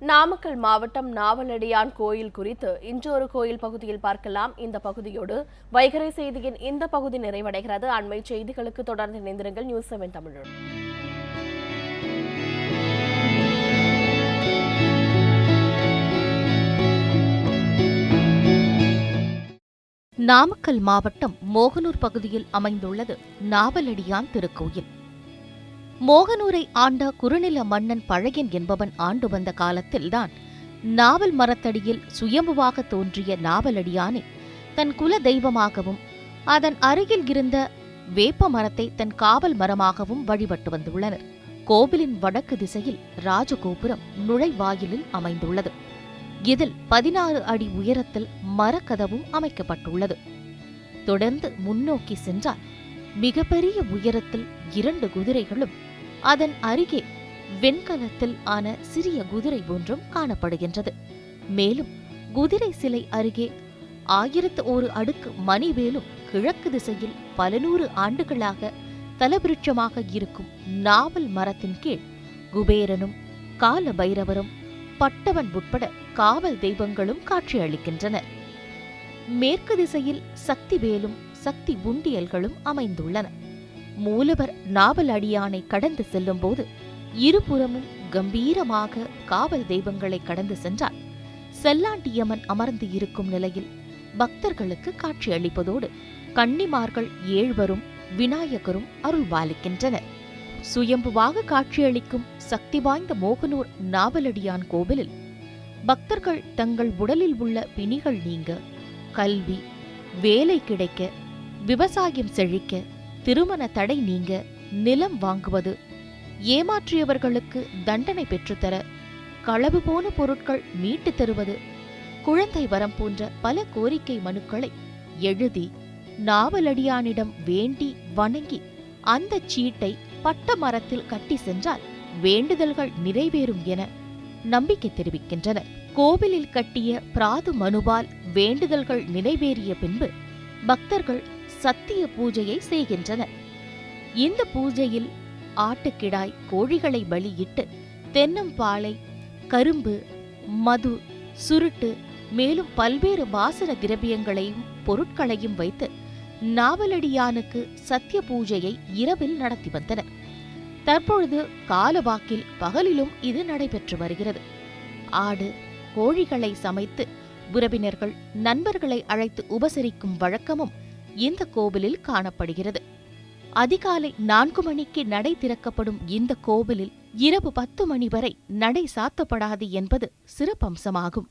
நாமக்கல் மாவட்டம் நாவலடியான் கோயில் குறித்து இன்றொரு கோயில் பகுதியில் பார்க்கலாம். இந்த பகுதியோடு வைகரை செய்தியின் இந்த பகுதி நிறைவடைகிறது. அண்மை செய்திகளுக்கு தொடர்ந்து இணைந்திருங்கள். நியூஸ் செவன் தமிழோடு. நாமக்கல் மாவட்டம் மோகனூர் பகுதியில் அமைந்துள்ளது நாவலடியான் திருக்கோயில். மோகனூரை ஆண்ட குறுநில மன்னன் பழையன் என்பவன் ஆண்டு வந்த காலத்தில்தான் நாவல் மரத்தடியில் சுயம்புவாக தோன்றிய நாவலடியானை தன் குல தெய்வமாகவும் அதன் அருகில் இருந்த வேப்ப மரத்தை தன் காவல் மரமாகவும் வழிபட்டு வந்துள்ளனர். கோவிலின் வடக்கு திசையில் ராஜகோபுரம் நுழைவாயிலில் அமைந்துள்ளது. இதில் பதினாறு அடி உயரத்தில் மரக்கதவும் அமைக்கப்பட்டுள்ளது. தொடர்ந்து முன்னோக்கி சென்றால் மிகப்பெரிய உயரத்தில் இரண்டு குதிரைகளும் அதன் அருகே வெண்கலத்தில் ஆன சிறிய குதிரை ஒன்றும் காணப்படுகின்றது. மேலும் குதிரை சிலை அருகே ஆயிரத்து ஒரு அடுக்கு மணிவேலும் கிழக்கு திசையில் பல நூறு ஆண்டுகளாக தலவிருட்சமாக இருக்கும் நாவல் மரத்தின் கீழ் குபேரனும் கால பைரவரும் பட்டவன் உட்பட காவல் தெய்வங்களும் காட்சியளிக்கின்றனர். மேற்கு திசையில் சக்தி வேலும் சக்தி உண்டியல்களும் அமைந்துள்ளன. மூலவர் நாவல் அடியானை கடந்து செல்லும்போது இருபுறமும் கம்பீரமாக காவல் தெய்வங்களை கடந்து சென்றார். செல்லாண்டியம்மன் அமர்ந்து இருக்கும் நிலையில் பக்தர்களுக்கு காட்சியளிப்பதோடு கன்னிமார்கள் ஏழ்வரும் விநாயகரும் அருள்பாலிக்கின்றனர் சுயம்புவாக காட்சியளிக்கும் சக்தி வாய்ந்த மோகனூர் நாவலடியான் கோவிலில் பக்தர்கள் தங்கள் உடலில் உள்ள பிணிகள் நீங்க கல்வி வேலை கிடைக்க விவசாயம் செழிக்க திருமண தடை நீங்க நிலம் வாங்குவது. ஏமாற்றியவர்களுக்கு தண்டனை பெற்றுத்தர களவு போன பொருட்கள் மீட்டு தருவது. குழந்தை வரம் போன்ற பல கோரிக்கை மனுக்களை எழுதி நாவலடியானிடம் வேண்டி வணங்கி அந்த சீட்டை பட்ட மரத்தில் கட்டி சென்றால் வேண்டுதல்கள் நிறைவேறும் என நம்பிக்கை தெரிவிக்கின்றனர். கோவிலில் கட்டிய பிராது மனுவால் வேண்டுதல்கள் நிறைவேறிய பின்பு பக்தர்கள் சத்திய பூஜையை செய்கின்றனர். இந்த பூஜையில் ஆட்டுக்கிடாய் கோழிகளை பலியிட்டு தென்னம்பாலை கரும்பு மது சுருட்டு மேலும் பல்வேறு வாசன திரவியங்களையும் பொருட்களையும் வைத்து நாவலடியானுக்கு சத்திய பூஜையை இரவில் நடத்தி வந்தனர். தற்பொழுது காலவாக்கில் பகலிலும் இது நடைபெற்று வருகிறது. ஆடு கோழிகளை சமைத்து உறவினர்கள் நண்பர்களை அழைத்து உபசரிக்கும் வழக்கமும் இந்த கோவிலில் காணப்படுகிறது. அதிகாலை நான்கு மணிக்கு நடை திறக்கப்படும் இந்த கோவிலில் இரவு பத்து மணி வரை நடை சாத்தப்படாது என்பது சிறப்பம்சமாகும்.